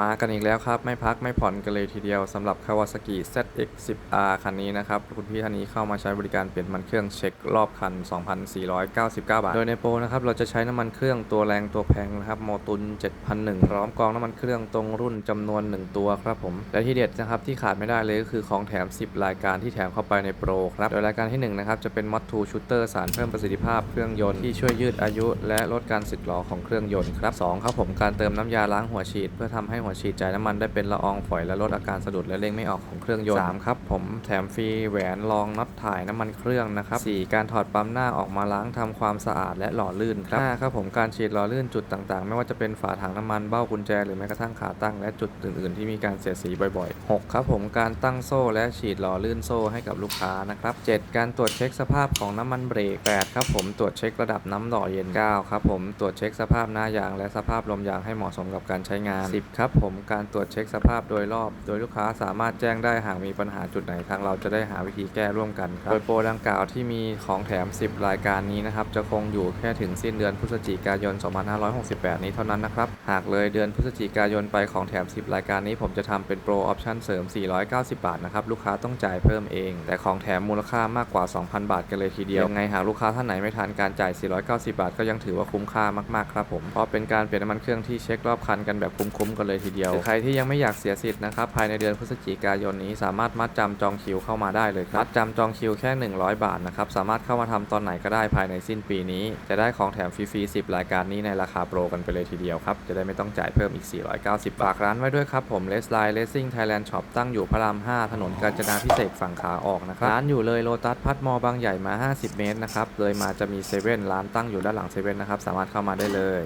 มากันอีกแล้วครับ ไม่พักไม่ผ่อนกันเลยทีเดียวสำหรับ Kawasaki ZX10R คันนี้นะครับ คุณพี่ท่านนี้เข้ามาใช้บริการเปลี่ยนน้ำมันเครื่องเช็ครอบคัน 2,499 บาท โดยในโปรนะครับ เราจะใช้น้ำมันเครื่องตัวแรงตัวแพงนะครับโมตุน 7,001 พร้อมกองน้ำมันเครื่องตรงรุ่นจำนวน 1 ตัวครับผม และที่เด็ดนะครับที่ขาดไม่ได้เลยก็คือของแถม 10 รายการที่แถมเข้าไปในโปรครับโดยรายการที่1นะครับจะเป็น Mod 2 Shooter สารเพิ่มประสิทธิภาพเครื่องยนต์ที่ช่วยยืดอายุ และลดการสึกหรอของเครื่องยนต์ครับสองครับผมการเติมน้ำยาล้างหัวฉีดเพื่อทำให้หัวฉีดจ่ายน้ำมันได้เป็นละอองฝอยและลดอาการสะดุดและเร่งไม่ออกของเครื่องยนต์สามครับผมแถมฟรีแหวนรองน็อตถ่ายน้ำมันเครื่องนะครับสี่การถอดปั๊มหน้าออกมาล้างทำความสะอาดและหล่อลื่นครับห้าครับผมการฉีดหล่อลื่นจุดต่างๆ ไม่ว่าจะเป็นฝาถังน้ำมันเบ้ากุญแจ หรือแม้กระทั่งขาตั้งและจุดอื่นๆ ที่มีการเสียดสีบ่อยๆหกครับผมการตั้งโซ่และฉีดหล่อลื่นโซ่ให้กับลูกค้านะครับเจ็ดการตรวจเช็คสภาพของน้ำมันเบรกแปดครับผมตรวจเช็คระดับน้ำหล่อเย็นเก้าครับผมตรวจเช็คสภาพหน้ายางและสภาพลมยางให้เหมาะสมกับการใช้งาน 10 ครับผมการตรวจเช็คสภาพโดยรอบ โดยลูกค้าสามารถแจ้งได้หากมีปัญหาจุดไหนทางเราจะได้หาวิธีแก้ร่วมกันครับโดยโปรดังกล่าวที่มีของแถม 10 รายการนี้นะครับจะคงอยู่แค่ถึงสิ้นเดือนพฤศจิกายน 2568 นี้เท่านั้นนะครับหากเลยเดือนพฤศจิกายนไปของแถม 10 รายการนี้ ผมจะทำเป็นโปรออปชั่นเสริม 490 บาทนะครับลูกค้าต้องจ่ายเพิ่มเอง แต่ของแถมมูลค่ามากกว่า 2,000 บาทกันเลยทีเดียวยังไงหากลูกค้าท่านไหนไม่ทันการจ่าย 490 บาท ก็ยังถือว่าคุ้มค่ามากๆครับผมเพราะเป็นการเปลี่ยนน้ำมันเครื่องที่เช็ครอบคันกันแบบคุ้มๆกันเลยทีเดียวใครที่ยังไม่อยากเสียสิทธิ์นะครับภายในเดือนพฤศจิกายนนี้สามารถมัดจำจองคิวเข้ามาได้เลยครับมัดจำจองคิวแค่ 100 บาทนะครับสามารถเข้ามาทำตอนไหนก็ได้ภายในสิ้นปีนี้ จะได้ของแถมฟรีๆ10 รายการนี้ในราคาโปรกันไปเลยทีเดียวครับจะได้ไม่ต้องจ่ายเพิ่มอีก 490 บาทฝากร้านไว้ด้วยครับผมเลสไลน์เลสซิ่งไทยแลนด์ช็อปตั้งอยู่พระราม 5 ถนนกาญจนาพิเศษฝั่งขาออกนะครับร้านอยู่เลยโลตัสพัทมอบางใหญ่มา 50 เมตรนะครับเลยมาจะมีเซเว่นร้านตั้งอยู่ด้านหลังเซเว่นนะครับสามารถเข้ามาได้เลย